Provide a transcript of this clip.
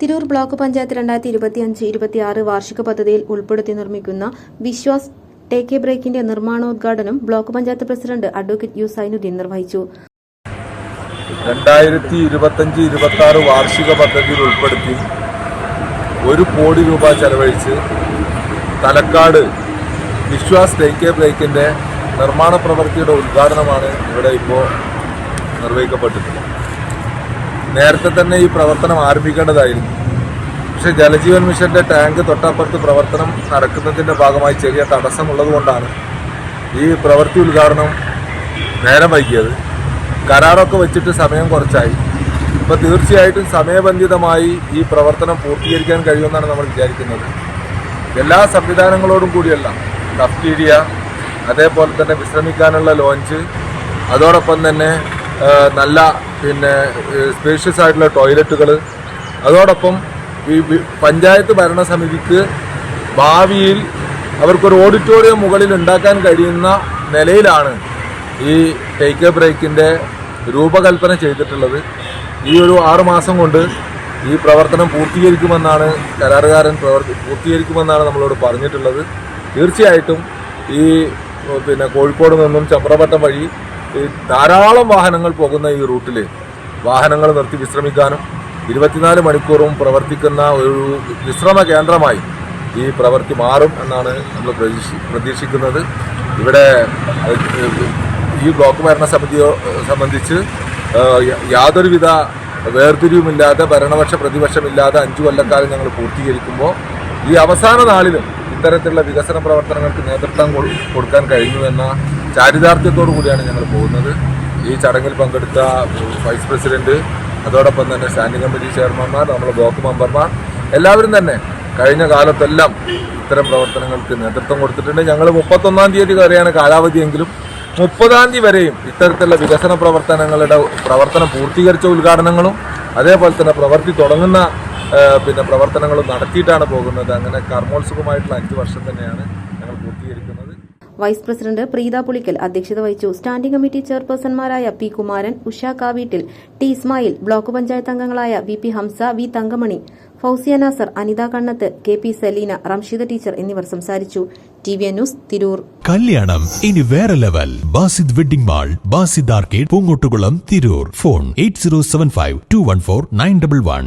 Tirur block panchayat രണ്ടായിരത്തി ഇരുപത്തിയഞ്ച് ഇരുപത്തിയാറ് വാർഷിക പദ്ധതിയിൽ ഉൾപ്പെടുത്തി നിർമ്മിക്കുന്ന വിശ്വാസ് ടേക്ക് എ ബ്രേക്കിന്റെ നിർമ്മാണോദ്ഘാടനം block panchayat president advocate U Zainuddin നിർവഹിച്ചു. രണ്ടായിരത്തി ഇരുപത്തഞ്ച് ഇരുപത്തി ആറ് വാർഷിക പദ്ധതിയിൽ ഉൾപ്പെടുത്തി ഒരു കോടി രൂപ ചെലവഴിച്ച് തലക്കാട് വിശ്വാസ് ടേക്ക് എ ബ്രേക്കിന്റെ നിർമ്മാണ പ്രവൃത്തിയുടെ ഉദ്ഘാടനമാണ് ഇവിടെ ഇപ്പോൾ നിർവഹിക്കപ്പെട്ടിട്ടുള്ളത്. നേരത്തെ തന്നെ ഈ പ്രവർത്തനം ആരംഭിക്കേണ്ടതായിരുന്നു. പക്ഷേ ജലജീവൻ മിഷന്റെ ടാങ്ക് തൊട്ടപ്പുറത്ത് പ്രവർത്തനം നടക്കുന്നതിന്റെ ഭാഗമായി ചെറിയ തടസ്സമുള്ളതുകൊണ്ടാണ് ഈ പ്രവൃത്തി ഉദ്ഘാടനം നേരം വൈകിയത്. കരാറൊക്കെ വെച്ചിട്ട് സമയം കുറച്ചായി. ഇപ്പോൾ തീർച്ചയായിട്ടും സമയബന്ധിതമായി ഈ പ്രവർത്തനം പൂർത്തീകരിക്കാൻ കഴിയുമെന്നാണ് നമ്മൾ വിചാരിക്കുന്നത്. എല്ലാ സംവിധാനങ്ങളോടും കൂടിയല്ല. കഫ്റ്റീരിയ അതേപോലെ തന്നെ വിശ്രമിക്കാനുള്ള ലോഞ്ച് അതോടൊപ്പം തന്നെ നല്ല പിന്നെ സ്പേഷ്യസ് ആയിട്ടുള്ള ടോയ്ലറ്റുകൾ അതോടൊപ്പം ഈ പഞ്ചായത്ത് ഭരണസമിതിക്ക് ഭാവിയിൽ അവർക്കൊരു ഓഡിറ്റോറിയം മുകളിൽ ഉണ്ടാക്കാൻ കഴിയുന്ന നിലയിലാണ് ഈ ടേക്ക് എ ബ്രേക്കിന്റെ രൂപകൽപ്പന ചെയ്തിട്ടുള്ളത്. ഈ ഒരു ആറുമാസം കൊണ്ട് ഈ പ്രവർത്തനം പൂർത്തീകരിക്കുമെന്നാണ് കരാറുകാരൻ പ്രവർത്തി പൂർത്തീകരിക്കുമെന്നാണ് നമ്മളോട് പറഞ്ഞിട്ടുള്ളത്. തീർച്ചയായിട്ടും ഈ പിന്നെ കോഴിക്കോട് നിന്നും ചമ്പ്രവട്ടം വഴി ധാരാളം വാഹനങ്ങൾ പോകുന്ന ഈ റൂട്ടിൽ വാഹനങ്ങൾ നിർത്തി വിശ്രമിക്കാനും ഇരുപത്തിനാല് മണിക്കൂറും പ്രവർത്തിക്കുന്ന ഒരു വിശ്രമ കേന്ദ്രമായി ഈ പ്രവൃത്തി മാറും എന്നാണ് നമ്മൾ പ്രതീക്ഷി പ്രതീക്ഷിക്കുന്നത്. ഇവിടെ ഈ ബ്ലോക്ക് ഭരണസമിതിയെ സംബന്ധിച്ച് യാതൊരുവിധ വേർതിരിവുമില്ലാതെ ഭരണപക്ഷ പ്രതിപക്ഷമില്ലാതെ അഞ്ചു കൊല്ലക്കാലം ഞങ്ങൾ പൂർത്തീകരിക്കുമ്പോൾ ഈ അവസാന നാളിലും ഇത്തരത്തിലുള്ള വികസന പ്രവർത്തനങ്ങൾക്ക് നേതൃത്വം കൊടുക്കാൻ കഴിഞ്ഞു എന്ന ചാരിതാർത്ഥ്യത്തോടു കൂടിയാണ് ഞങ്ങൾ പോകുന്നത്. ഈ ചടങ്ങിൽ പങ്കെടുത്ത വൈസ് പ്രസിഡന്റ് അതോടൊപ്പം തന്നെ സ്റ്റാൻഡിംഗ് കമ്മിറ്റി ചെയർമാൻമാർ നമ്മുടെ ബ്ലോക്ക് മെമ്പർമാർ എല്ലാവരും തന്നെ കഴിഞ്ഞ കാലത്തെല്ലാം ഇത്തരം പ്രവർത്തനങ്ങൾക്ക് നേതൃത്വം കൊടുത്തിട്ടുണ്ട്. ഞങ്ങൾ മുപ്പത്തൊന്നാം തീയതി വരെയാണ് കാലാവധിയെങ്കിലും മുപ്പതാം തീയതി വരെയും ഇത്തരത്തിലുള്ള വികസന പ്രവർത്തനങ്ങളുടെ പ്രവർത്തനം പൂർത്തീകരിച്ച ഉദ്ഘാടനങ്ങളും അതേപോലെ തന്നെ പ്രവൃത്തി തുടങ്ങുന്ന പിന്നെ പ്രവർത്തനങ്ങളും നടത്തിയിട്ടാണ് പോകുന്നത്. അങ്ങനെ കർമ്മോത്സുകമായിട്ടുള്ള അഞ്ച് വർഷം തന്നെയാണ് വൈസ് പ്രസിഡന്റ് പ്രീത പുളിക്കൽ അധ്യക്ഷത വഹിച്ചു. Standing committee ചെയർപേഴ്സൺമാരായ P Kumaran Usha Kaveettil T Ismail block panchayat അംഗങ്ങളായ V P Hamsa V Thankamani Fousiya Nasar Anitha Kannath K P Saleena Ramsheeda teacher എന്നിവർ സംസാരിച്ചു. T V news Tirur. കല്യാണം ഇനി വേറെ level. Basid wedding mall Basid arcade Poongottukulam Tirur. Phone eight zero seven five two one four nine double one.